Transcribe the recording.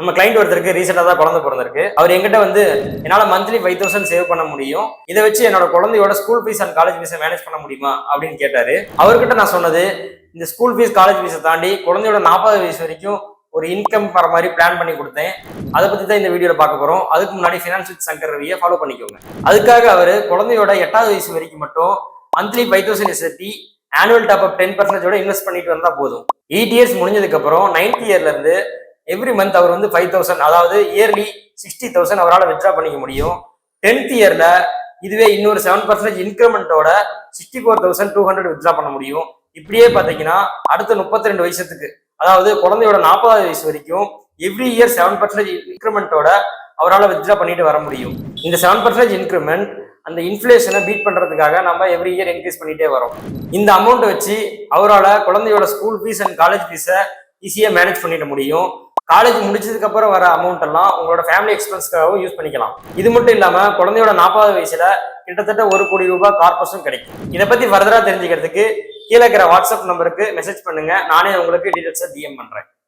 நம்ம கிளைண்ட் ஒருத்தருக்கு ரீசெண்டாக தான் குழந்தை பிறந்திருக்கு. அவர் எங்கிட்ட வந்து என்னால் மந்த்லி ஃபைவ் தௌசண்ட் சேவ் பண்ண முடியும். இதை வச்சு என்னோட குழந்தையோட ஸ்கூல் ஃபீஸ் அண்ட் காலேஜ் ஃபீஸை மேனேஜ் பண்ண முடியுமா? அப்படின்னு கேட்டாரு. அவர்கிட்ட நான் சொன்னது இந்த ஸ்கூல் ஃபீஸ் காலேஜ் ஃபீஸை தாண்டி குழந்தையோட நாற்பது வயசு வரைக்கும் ஒரு இன்கம் வர மாதிரி பிளான் பண்ணி கொடுத்தேன். அதை பற்றி தான் இந்த வீடியோவில் பார்க்க போகிறோம் அதுக்கு முன்னாடி ஃபினான்ஸ் வித் சங்கர் ரவியை ஃபாலோ பண்ணிக்கோங்க. அதுக்காக அவர் குழந்தையோட எட்டாவது வயசு வரைக்கும் மட்டும் மந்த்லி ஃபைவ் தௌசண்ட் சேர்த்தி ஆனுவல் டாப் அப் டென் பர்சன்டேஜோட இன்வெஸ்ட் பண்ணிட்டு வந்தால் போதும். எயிட் இயர்ஸ் முடிஞ்சதுக்கு அப்புறம் நைன்த் இயர்ல இருந்து எவ்ரி மந்த் அவர் வந்து ஃபைவ் தௌசண்ட் அதாவது இயர்லி சிக்ஸ்டி தௌசண்ட் அவரால் வித்ட்ரா பண்ணிக்க முடியும். டென்த் இயர்ல இதுவே இன்னொரு seven percentage இன்க்ரிமெண்ட்டோட sixty four thousand two hundred withdraw பண்ண முடியும். இப்படியே பார்த்தீங்கன்னா அடுத்த முப்பத்தி ரெண்டு வயசுக்கு அதாவது குழந்தையோட நாற்பதாவது வயசு வரைக்கும் எவ்ரி இயர் செவன் பர்சன்டேஜ் இன்க்ரிமெண்ட்டோட அவரால் வித்ட்ரா பண்ணிட்டு வர முடியும். இந்த செவன் பர்சன்டேஜ் இன்க்ரிமெண்ட் அந்த இன்ஃப்ளேஷனை பீட் பண்ணுறதுக்காக நம்ம எவ்ரி இயர் இன்க்ரீஸ் பண்ணிகிட்டே வரோம். இந்த அமௌண்ட்டை வச்சு அவரால் குழந்தையோட ஸ்கூல் ஃபீஸ் அண்ட் காலேஜ் ஃபீஸை ஈஸியாக மேனேஜ் பண்ணிட முடியும். காலேஜ் முடிச்சதுக்கு அப்புறம் வர அமௌண்ட் எல்லாம் உங்களோட ஃபேமிலி எக்ஸ்பென்ஸ்க்காகவும் யூஸ் பண்ணிக்கலாம். இது மட்டும் இல்லாம குழந்தையோட நாற்பது வயசுல கிட்டத்தட்ட ஒரு கோடி ரூபாய் கார்பஸும் கிடைக்கும். இதை பத்தி ஃபர்தரா தெரிஞ்சுக்கிறதுக்கு கீழே இருக்கிற வாட்ஸ்அப் நம்பருக்கு மெசேஜ் பண்ணுங்க. நானே உங்களுக்கு டீடைல்ஸை டிஎம் பண்றேன்.